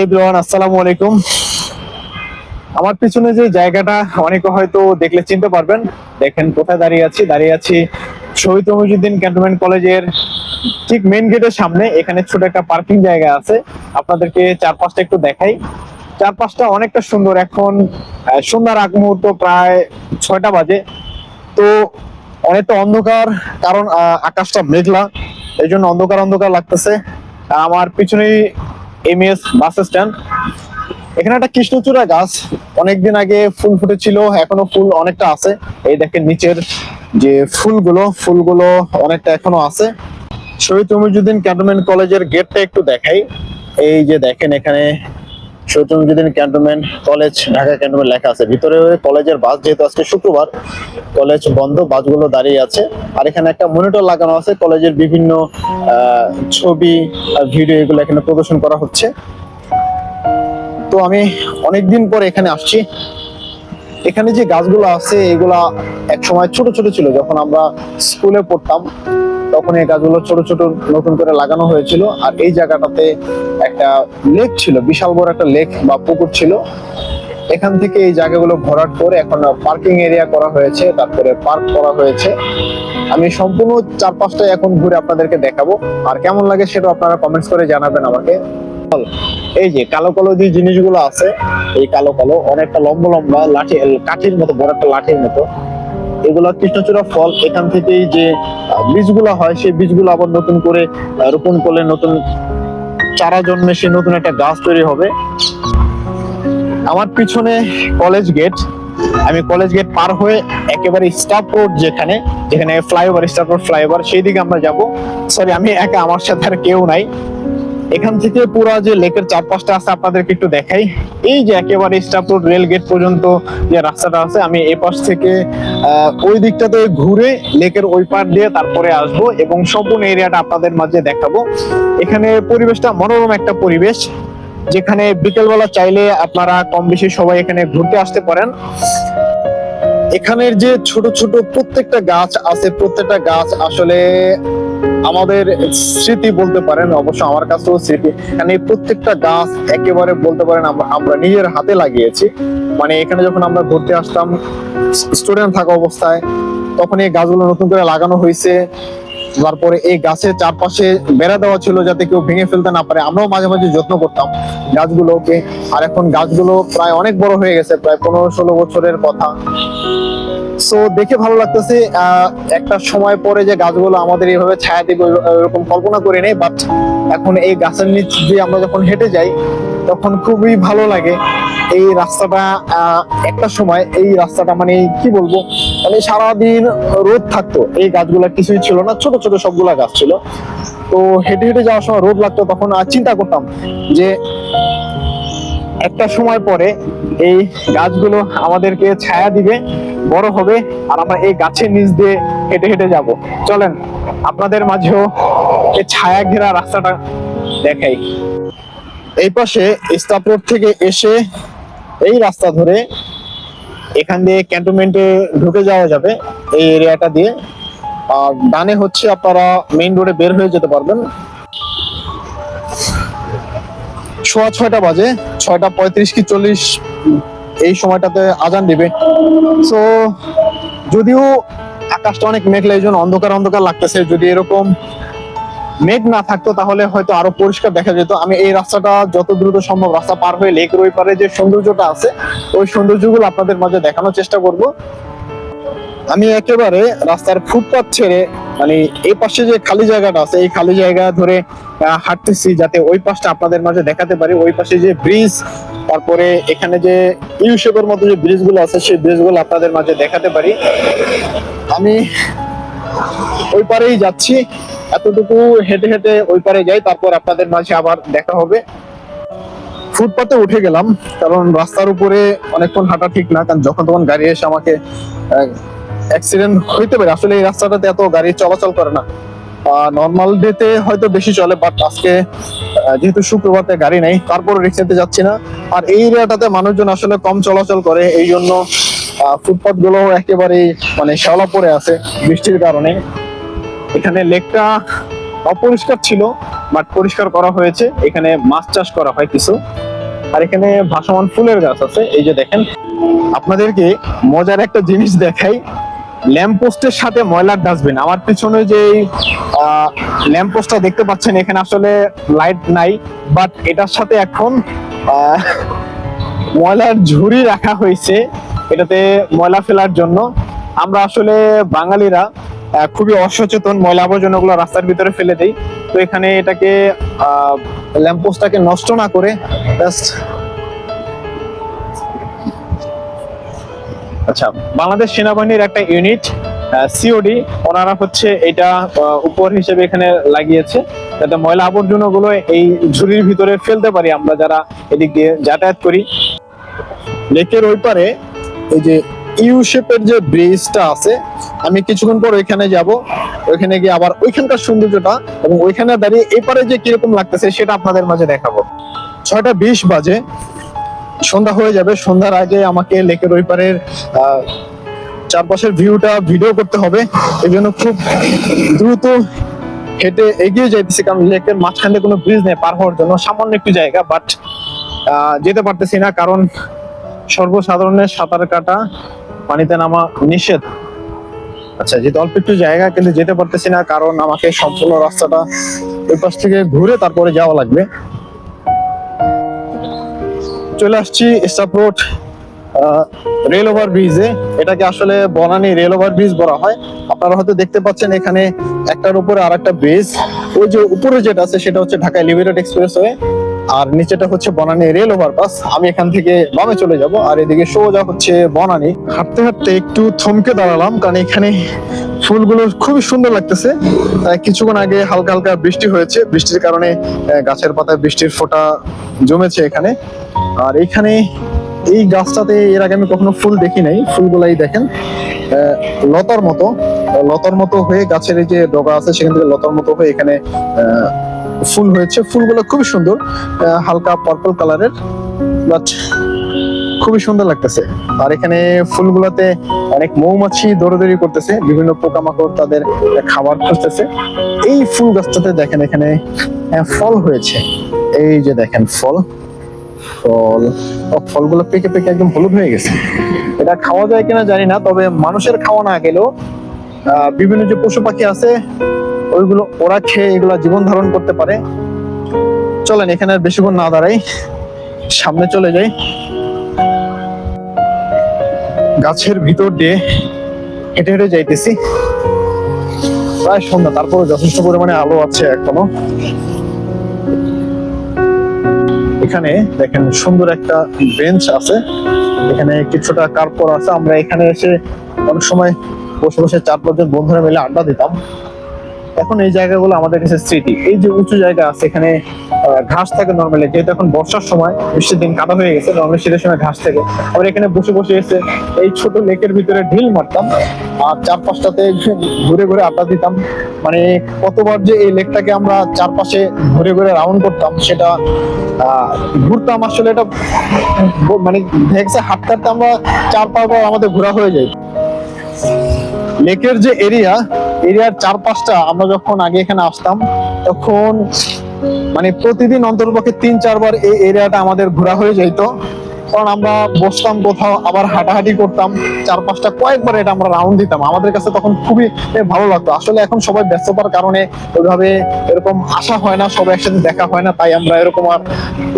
Everyone আসসালামু আলাইকুম। আমার পিছনে যে জায়গাটা, অনেকে হয়তো দেখলে চিনতে পারবেন। দেখেন, কোথায় দাঁড়িয়ে আছি? দাঁড়িয়ে আছি শহীদ রমিজুদ্দিন ক্যান্টনমেন্ট কলেজের ঠিক মেইন গেটের সামনে। এখানে ছোট একটা পার্কিং জায়গা আছে। আপনাদেরকে চারপাশটা একটু দেখাই। চারপাশটা অনেকটা সুন্দর। এখন সন্ধ্যার আগ মুহূর্ত প্রায় ছয়টা বাজে। তো অনেকটা অন্ধকার, কারণ আকাশটা মেঘলা। এই অন্ধকার অন্ধকার লাগতেছে। আমার পিছনেই এমএস বাস স্ট্যান্ড এখানে একটা কৃষ্ণচূড়া গাছ। অনেকদিন আগে ফুল ফুটেছিল, এখনও ফুল অনেকটা আছে। এই দেখেন নিচের যে ফুলগুলো ফুলগুলো অনেকটা এখনও আছে। শহীদ রমিজুদ্দিন ক্যান্টনমেন্ট কলেজের গেটটা একটু দেখাই। এই যে দেখেন এখানে Shaheed Ramizuddin cantonment college, Dhaka cantonment লেখা আছে। ভিতরে কলেজের বাস যেহেতু আজকে শুক্রবার, কলেজ বন্ধ, বাসগুলো দাঁড়িয়ে আছে। আর এখানে একটা মনিটর লাগানো আছে, কলেজের বিভিন্ন ছবি ভিডিও এগুলো এখানে প্রদর্শন করা হচ্ছে। তো আমি অনেকদিন পরে এখানে আসছি। এখানে যে গাছগুলো আছে, এগুলা এক সময় ছোট ছোট ছিল। যখন আমরা স্কুলে পড়তাম, তখন এই গাছগুলো ছোট ছোট নতুন করে লাগানো হয়েছিল। আর এই জায়গাটাতে একটা লেক ছিল, বিশাল বড় একটা লেক বা পুকুর ছিল। এখান থেকে এই জায়গাগুলো ভরাট করে এখন পার্কিং এরিয়া করা হয়েছে, তারপরে পার্ক করা হয়েছে। আমি সম্পূর্ণ চার চারপাশটা এখন ঘুরে আপনাদেরকে দেখাবো। আর কেমন লাগে সেটা আপনারা কমেন্টস করে জানাবেন আমাকে। এই যে কালো কালো যে জিনিসগুলো আছে, এই কালো কালো অনেকটা লম্বা লম্বা লাঠি কাঠির মতো, বড় একটা লাঠির মতো। এগুলো কৃষ্ণচূড়া ফল। এখান থেকেই যে বীজগুলো হয়, সেই বীজগুলো আবার নতুন করে রোপণ করলে নতুন চারা জন্মে সে নতুন একটা গাছ তৈরি হবে। আমার পিছনে কলেজ গেট আমি কলেজ গেট পার হয়ে একেবারে স্টাফ রোড যেখানে যেখানে ফ্লাইওভার স্টাফ রোড ফ্লাইওভার সেই দিকে আমরা যাব। সরি আমি একা, আমার সাথে আর কেউ নাই। এখান থেকে পুরো যে লেকের চারপাশটা আছে আপনাদেরকে একটু দেখাই। এই যে একেবারে স্টাফ রেল গেট পর্যন্ত যে রাস্তাটা আছে, আমি এই পাশ থেকে ওই দিকটাতে ঘুরে লেকের ওই পার দিয়ে তারপরে আসব এবং সম্পূর্ণ এরিয়াটা আপনাদের মাঝে দেখাবো। এখানে পরিবেশটা মনোরম একটা পরিবেশ, যেখানে বিকেলবেলা চাইলে আপনারা কম বেশি সবাই এখানে ঘুরতে আসতে পারেন। এখানের যে ছোট ছোট প্রত্যেকটা গাছ আছে, প্রত্যেকটা গাছ আসলে আমাদের স্মৃতি বলতে পারেন, অবশ্য আমার কাছেও স্মৃতি। কারণ এই প্রত্যেকটা গাছ একেবারে বলতে পারেন, আমরা আমরা নিজের হাতে লাগিয়েছি। মানে এখানে যখন আমরা ঘুরতে আসতাম, স্টুডেন্ট থাকা অবস্থায়, তখন এই গাছগুলো নতুন করে লাগানো হয়েছে। তারপরে এই গাছের চারপাশে বেড়া দেওয়া ছিল যাতে কেউ ভেঙে ফেলতে না পারে। আমরাও মাঝে মাঝে যত্ন করতাম গাছগুলোকে। আর এখন গাছগুলো প্রায় অনেক বড় হয়ে গেছে, প্রায় পনেরো ষোলো বছরের কথা। সো দেখে ভালো লাগতেছে একটা সময় পরে যে গাছগুলো আমাদের এইভাবে ছায়া দিবে ওইরকম কল্পনা করে নেই বাট এখন এই গাছের নিচ দিয়ে আমরা যখন হেঁটে যাই, তখন খুবই ভালো লাগে। এই রাস্তাটা একটা সময় এই রাস্তাটা মানে কি বলব মানে সারাদিন রোদ থাকতো। এই গাছগুলা কিছুই ছিল না, ছোট ছোট সবগুলা গাছ ছিল। তো হেঁটে হেঁটে যাওয়ার সময় রোদ লাগতো, তখন চিন্তা করতাম যে একটা সময় পরে এই গাছগুলো আমাদেরকে ছায়া দিবে, বড় হবে, আর আমরা এই গাছের নিচ দিয়ে হেঁটে হেঁটে যাব। চলেন, আপনাদের মাঝেও এই ছায়া ঘেরা রাস্তাটা দেখাই। এই পাশে রোড থেকে এসে এই রাস্তা ধরে এখান দিয়ে ক্যান্টনমেন্টে ঢুকে যাওয়া যাবে এই এরিয়াটা দিয়ে। ডানে হচ্ছে আপনারা মেইন রোডে বের হয়ে যেতে পারবেন। সোয়া ছয়টা বাজে, ছয়টা পঁয়ত্রিশ কি চল্লিশ, এই সময়টাতে আজান দিবে। সো যদিও আকাশটা অনেক মেঘলা এই জন্য অন্ধকার অন্ধকার লাগতেছে। যদি এরকম মেঘ না থাকতো, তাহলে হয়তো আরও পরিষ্কার দেখা যেত। আমি এই রাস্তাটা যত দ্রুত সম্ভব রাস্তা পার হয়ে লেকের ওই পারে যে সৌন্দর্যটা আছে, ওই সৌন্দর্যগুলো আপনাদের মাঝে দেখানোর চেষ্টা করব। আমি একেবারে রাস্তার ফুটপাথ ছেড়ে মানে এই পাশে যে খালি জায়গাটা আছে, এই খালি জায়গা ধরে হাঁটতেছি যাতে ওই পাশটা আপনাদের মাঝে দেখাতে পারি। ওই পাশে যে ব্রিজ তারপরে এখানে যে ইউ শেপের মতো যে ব্রিজগুলো আছে, সেই ব্রিজগুলো আপনাদের মাঝে দেখাতে পারি। আমি ওই পারেই যাচ্ছি। এতটুকু হেঁটে হেঁটে ওই পারে যাই, তারপর আপনাদের মাঝে আবার দেখা হবে। ফুটপাতে উঠে গেলাম, কারণ রাস্তার উপরে অনেকক্ষণ হাঁটা ঠিক না, কারণ যখন তখন গাড়ি এসে আমাকে অ্যাক্সিডেন্ট হইতে পারে। আসলে এই রাস্তাটাতে এত গাড়ি চলাচল করে না। নর্মাল ডেতে হয়তো বেশি চলে বাট আজকে যেহেতু শুক্রবারে গাড়ি নেই তারপর রিক্সাতে যাচ্ছি না। আর এই এরিয়াটাতে মানুষজন আসলে কম চলাচল করে, এই জন্য ফুটপাথগুলো একেবারেই মানে শ্যাওলা পড়ে আছে বৃষ্টির কারণে। এখানে লেকটা অপরিষ্কার ছিল বাট পরিষ্কার করা হয়েছে। এখানে মাছ চাষ করা হয় কিছু। আর এখানে ভাসমান ফুলের গাছ আছে, এই যে দেখেন। আপনাদেরকে মজার একটা জিনিস দেখাই। ল্যাম্প পোস্টের সাথে ময়লার ডাস্টবিন আমার পিছনে যে ল্যাম্প পোস্টটা দেখতে পাচ্ছেন, এখানে আসলে লাইট নাই বাট এটার সাথে এখন ময়লার ঝুড়ি রাখা হয়েছে, এটাতে ময়লা ফেলার জন্য। আমরা আসলে বাঙালিরা খুবই অসচেতন ময়লা আবর্জনা গুলো রাস্তার ভিতরে ফেলে দেই। তো এখানে এটাকে আহ ল্যাম্পোস্টটাকে নষ্ট না করে জাস্ট আচ্ছা বাংলাদেশ সেনাবাহিনীর একটা ইউনিট সিওডি ওনারা হচ্ছে এটা উপর হিসেবে এখানে লাগিয়েছে, যাতে ময়লা আবর্জনা গুলো এই ঝুড়ির ভিতরে ফেলতে পারি আমরা যারা এদিক দিয়ে যাতায়াত করি। লেকের ওই পারে এই যে ইউ শেপের যে ব্রিজটা আছে, আমি কিছুক্ষণ পর ওইখানে যাব, ওইখানে গিয়ে আবার ওইখানকার সৌন্দর্যটা এবং ওইখানে দাঁড়িয়ে এপারে যে কীরকম লাগতেছে সেটা আপনাদের মাঝে দেখাবো। ছয়টা বিশ বাজে সন্ধ্যা হয়ে যাবে, সন্ধ্যার আগে আমাকে লেকের ওই পারের চারপাশের ভিউটা ভিডিও করতে হবে। এই জন্য খুব দ্রুত হেঁটে এগিয়ে যাইতেছি, কারণ লেকের মাঝখান কোনো ব্রিজ নেই, পার হওয়ার জন্য সামান্য একটু জায়গা বাট যেতে পারতেছি না, কারণ সর্বসাধারণের সাঁতার কাটা পানিতে নামা নিষেধ। আচ্ছা যেহেতু অল্প একটু জায়গা, কিন্তু যেতে পারতেছি না, কারণ আমাকে সম্পূর্ণ রাস্তাটা ওই পাশ থেকে ঘুরে তারপরে যাওয়া লাগবে। চলে আসছি সাপোর্ট রেল ওভার ব্রিজে এটাকে আসলে বনানি রেল ওভার ব্রিজ বলা হয়। আপনারা হয়তো দেখতে পাচ্ছেন এখানে একটার উপরে আর একটা ব্রিজ ওই যে উপরে যেটা আছে, সেটা হচ্ছে ঢাকা লিমিটেড এক্সপ্রেস হয়ে আর নিচেটা হচ্ছে বনানী রেল ওভারপাস। আমি এখান থেকে বামে চলে যাব, আর এদিকে সোজা হচ্ছে বনানী। হাঁটতে হাঁটতে একটু থমকে দাঁড়ালাম, কারণ এখানে ফুলগুলো খুবই সুন্দর লাগতেছে। কিছুক্ষণ আগে হালকা হালকা বৃষ্টি হয়েছে। বৃষ্টির কারণে গাছের পাতায় বৃষ্টির ফোঁটা জমেছে এখানে। আর এখানে এই গাছটাতে এর আগে আমি কখনো ফুল দেখি নাই। ফুলগুলাই দেখেন লতার মতো। লতার মতো হয়ে গাছের এই যে ডগা আছে, সেখান থেকে লতার মতো হয়ে এখানে ফুল হয়েছে। ফুলগুলো খুবই সুন্দর হালকা পার্পল কালারের বাট খুবই সুন্দর লাগতেছে। আর এখানে ফুলগুলোতে অনেক মৌমাছি দৌড়াদৌড়ি করতেছে, বিভিন্ন পোকামাকড় তাদের খাবার খুঁজতেছে। এই ফুল গাছটাতে দেখেন এখানে ফল হয়েছে। এই যে দেখেন ফল ফল। ফলগুলো পেকে পেকে একদম হলুদ হয়ে গেছে। এটা খাওয়া যায় কিনা জানি না, তবে মানুষের খাওয়া না গেলেও বিভিন্ন যে পশু পাখি আছে ওইগুলো ওরা খেয়ে এগুলা জীবন ধারণ করতে পারে। চলেন, এখানে আর বেশিক্ষণ না দাঁড়াই। সামনে চলে যাই। গাছের ভিতর দিয়ে হেঁটে হেঁটে যাইতেছি। প্রায় সন্ধ্যা তারপরে যথেষ্ট পরিমাণে আলো আছে এখনও। এখানে দেখেন সুন্দর একটা বেঞ্চ আছে। এখানে কিছুটা কার্পর আছে। আমরা এখানে এসে অনেক সময় বসে বসে চার পাঁচজন বন্ধুরা মিলে আড্ডা দিতাম। এখন এই জায়গাগুলো আমাদের কাছে স্মৃতি। এই যে উঁচু জায়গা আছে, এখানে ঘাস থাকে নর্মালি যেহেতু এখন বর্ষার সময়, বৃষ্টির দিন কাদা হয়ে গেছে নর্মালি শীতের সময় ঘাস থাকে। আমরা এখানে বসে বসে এসে এই ছোট লেকের ভিতরে ঢিল মারতাম, আর চার পাঁচটাতে ঘুরে ঘুরে আড্ডা দিতাম। মানে কতবার যে এই লেকটাকে আমরা চারপাশে ঘুরে ঘুরে রাউন্ড করতাম, সেটা ঘুরতাম আসলে এটা মানে দেখছে হাঁটতে হাঁটতে আমরা চার পাঁচবার আমাদের ঘোরা হয়ে যায়। লেকের যে এরিয়া এরিয়ার চারপাশটা আমরা যখন আগে এখানে আসতাম, তখন মানে প্রতিদিন অন্তর্পক্ষে তিন, চারবার এই এরিয়াটা আমাদের ঘোরা হয়ে যেত কারণ আমরা বসতাম কোথাও, আবার হাঁটাহাঁটি করতাম। চারপাশটা কয়েকবার এটা আমরা রাউন্ড দিতাম। আমাদের কাছে তখন খুবই ভালো লাগতো। আসলে এখন সবাই ব্যস্ততার কারণে ওইভাবে এরকম আসা হয় না, সবাই একসাথে দেখা হয় না, তাই আমরা এরকম আর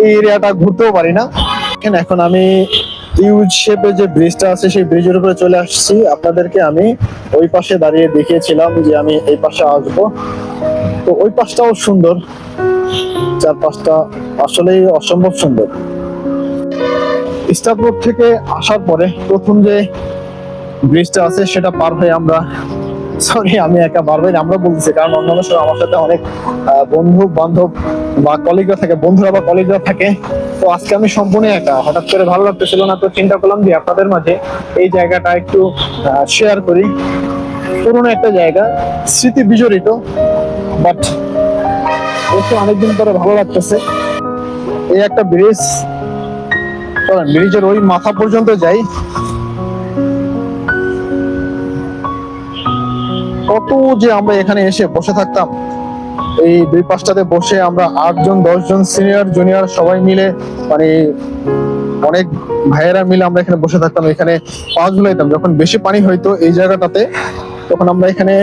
এই এরিয়াটা ঘুরতেও পারি না। এখন আমি ইউজ শেপে যে ব্রিজটা আছে সেই ব্রিজের উপরে চলে আসছি। আপনাদেরকে আমি ওই পাশে দাঁড়িয়ে দেখিয়েছিলাম যে আমি এই পাশে আসব। তো ওই পাশটাও সুন্দর। চারপাশটা আসলেই অসম্ভব সুন্দর। রোড থেকে আসার পরে প্রথম যে ব্রিজটা আছে সেটা পার হয়ে আমরা সরি আমি একা পারব না, আমরা বলতেছি কারণ অন্যান্য সময় আমার সাথে অনেক বন্ধু বান্ধব বা কলিগরা থাকে, বন্ধুরা বা কলিগরা থাকে, তো আজকে আমি সম্পূর্ণ একা। হঠাৎ করে ভালো লাগতেছিল না, তো চিন্তা করলাম যে আপনাদের মাঝে এই জায়গাটা একটু শেয়ার করি। পুরোনো একটা জায়গা, স্মৃতি বিজড়িত বাট একটু অনেকদিন পরে ভালো লাগতেছে। এই একটা ব্রিজ ব্রিজের ওই মাথা পর্যন্ত যাই। কত যে আমরা এখানে এসে বসে থাকতাম। এই দুই পাঁচটাতে বসে আমরা আটজন, দশজন সিনিয়র, জুনিয়র সবাই মিলে মানে অনেক ভাইয়েরা মিলে আমরা এখানে বসে থাকতাম, এখানে পা ঝুলাইতাম। যখন বেশি পানি হইতো এই জায়গাটাতে, তখন আমরা এখানে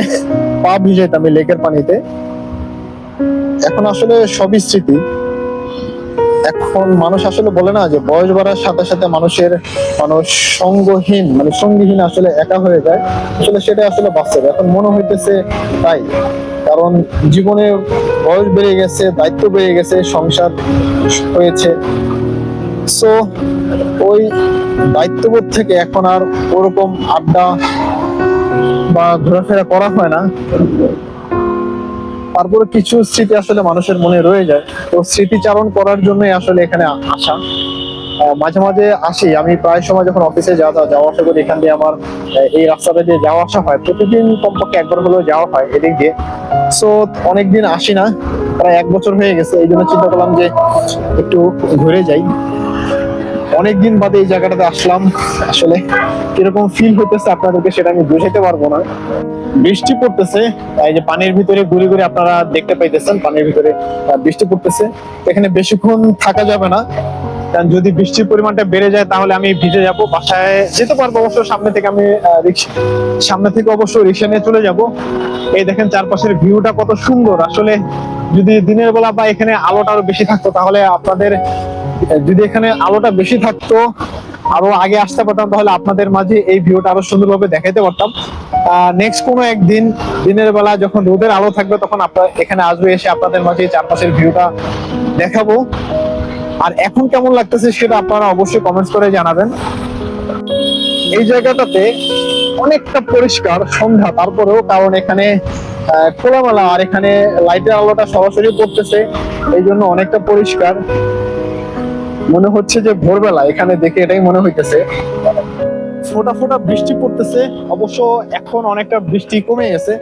পা ভিজাইতাম এই লেকের পানিতে। এখন আসলে সবই স্মৃতি। এখন মানুষ আসলে বলে না যে, বয়স বাড়ার সাথে সাথে মানুষের, মানুষ সঙ্গহীন মানে সঙ্গীহীন আসলে একা হয়ে যায়। আসলে সেটা আসলে বাস্তব। এখন মনে হইতেছে তাই। কারণ জীবনে বয়স বেড়ে গেছে, দায়িত্ব বেড়ে গেছে, সংসার হয়েছে। সো ওই দায়িত্ববোধ থেকে এখন আর ওরকম আড্ডা বা ঘোরাফেরা করা হয় না। তারপরে কিছু স্মৃতি আসলে মানুষের মনে রয়ে যায়। তো স্মৃতিচারণ করার জন্যই আসলে এখানে আসা। মাঝে মাঝে আসি। আমি প্রায় সময় যখন অফিসে যাওয়া যাওয়া আসা করি, এখান দিয়ে আমার এই রাস্তাটা দিয়ে যাওয়া আসা হয়, প্রতিদিন কমপক্ষে একবার হলেও যাওয়া হয় এদিক দিয়ে। সো অনেকদিন আসি না, প্রায় এক বছর হয়ে গেছে, এই জন্য চিন্তা করলাম যে একটু ঘুরে যাই। অনেকদিন বাদে এই জায়গাটাতে আসলাম, আসলে কীরকম ফিল হইতেছে আপনাদেরকে সেটা আমি বুঝাইতে পারব না। বৃষ্টি পড়তেছে, এই যে পানির ভিতরে ঘুরে ঘুরে আপনারা দেখতে পাইতেছেন, পানির ভিতরে বৃষ্টি পড়তেছে। এখানে বেশিক্ষণ থাকা যাবে না কারণ যদি বৃষ্টির পরিমাণটা বেড়ে যায়, তাহলে আমি ভিজে যাব, বাসায় যেতে পারব অবশ্য, সামনে থেকে আমি রিক্সা সামনে থেকে অবশ্য রিক্সা নিয়ে চলে যাব। এই দেখেন চারপাশের ভিউটা কত সুন্দর। আসলে যদি দিনের বেলা বা এখানে আলোটা আরও বেশি থাকতো, তাহলে আপনাদের, যদি এখানে আলোটা বেশি থাকতো, আরও আগে আসতে পারতাম, তাহলে আপনাদের মাঝে এই ভিউটা আরও সুন্দরভাবে দেখাইতে পারতাম। নেক্সট কোনো একদিন, দিনের বেলা যখন রোদের আলো থাকবে, তখন আপনার এখানে আসবে, এসে আপনাদের মাঝে চারপাশের ভিউটা দেখাবো। আর এখন কেমন লাগতেছে সেটা আপনারা অবশ্যই কমেন্টস করে জানাবেন। এই জায়গাটাতে অনেকটা পরিষ্কার সন্ধ্যা, তারপরেও কারণ এখানে খোলামেলা আর এখানে লাইটের আলোটা সরাসরি পড়তেছে, এই জন্য অনেকটা পরিষ্কার। মনে হচ্ছে যে ভোরবেলা, এখানে দেখে এটাই মনে হইতেছে। ফোটা ফোটা বৃষ্টি পড়তেছে, অবশ্য এখন অনেকটা বৃষ্টি কমে গেছে।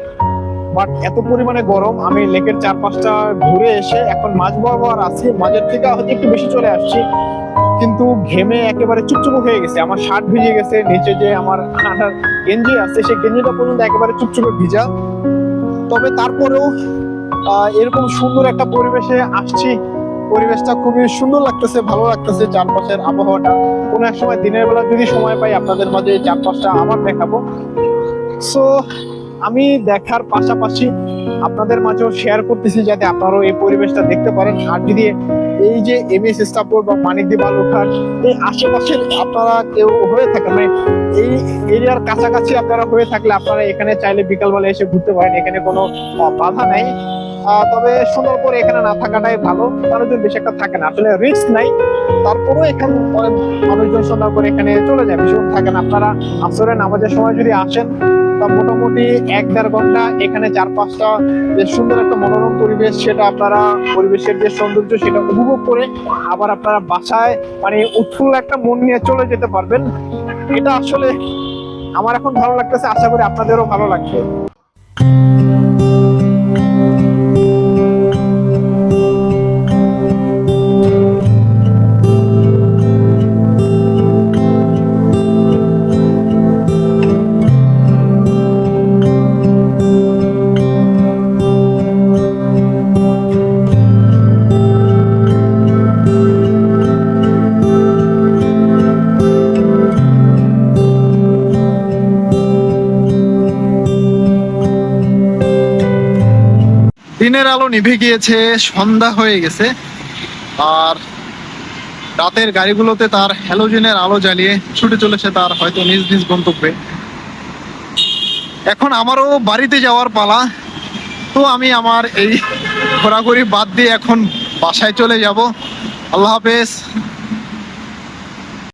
বাট এত পরিমাণে গরম, আমি লেকের চারপাশটা ঘুরে এসে এখন মাঝ বরাবর আছি। মাঝের থেকে হয়তো একটু বেশি চলে আসছি, কিন্তু ঘেমে একেবারে চুপচুপে হয়ে গেছে। আমার শার্ট ভিজে গেছে, নিচে যে আমার আনার গেঞ্জি আছে, সেই গেঞ্জিটা পর্যন্ত একেবারে চুপচুপে ভিজা। তবে তারপরেও এরকম সুন্দর একটা পরিবেশে আসছি। পরিবেশটা খুবই সুন্দর লাগতেছে, ভালো লাগতেছে চারপাশের আবহাওয়াটা। কোনো এক সময় দিনের বেলা যদি সময় পাই, আপনাদের মাঝে চারপাশটা আমার দেখাবো। সো আমি দেখার পাশাপাশি আপনাদের মাঝেও শেয়ার করতেছি যাতে আপনারাও এই পরিবেশটা দেখতে পারেন। আর যদি এই যে এম এস স্টাফপুর বা মানিকদি বালুরঘাট এই আশেপাশের আপনারা কেউ হয়ে থাকেন মানে এই এরিয়ার কাছাকাছি আপনারা হয়ে থাকলে আপনারা এখানে চাইলে বিকালবেলা এসে ঘুরতে পারেন, এখানে কোনো বাধা নাই। তবে সুন্দর করে এখানে না থাকাটাই ভালো, মানুষজন বেশি একটা থাকে না। আসলে রিস্ক নাই, তারপরেও এখানে, মানুষজন সুন্দর করে এখানে চলে যায়, বেশিক্ষণ থাকেন আপনারা আসরে নামাজের সময় যদি আসেন তা মোটামুটি এক দেড় ঘণ্টা এখানে চার পাঁচটা যে সুন্দর একটা মনোরম পরিবেশ, সেটা আপনারা পরিবেশের যে সৌন্দর্য সেটা উপভোগ করে আবার আপনারা বাসায় মানে উৎফুল্ল একটা মন নিয়ে চলে যেতে পারবেন। এটা আসলে আমার এখন ভালো লাগতেছে, আশা করি আপনাদেরও ভালো লাগবে। দিনের আলো নিভে গিয়েছে, সন্ধ্যা হয়ে গেছে, আর রাতের গাড়িগুলোতে তার হ্যালোজেনের আলো জ্বালিয়ে ছুটে চলেছে তার হয়তো নিজ নিজ গন্তব্যে। এখন আমারও বাড়িতে যাওয়ার পালা, তো আমি আমার এই ঘোরাঘুরি বাদ দিয়ে এখন বাসায় চলে যাব। আল্লাহ হাফেজ।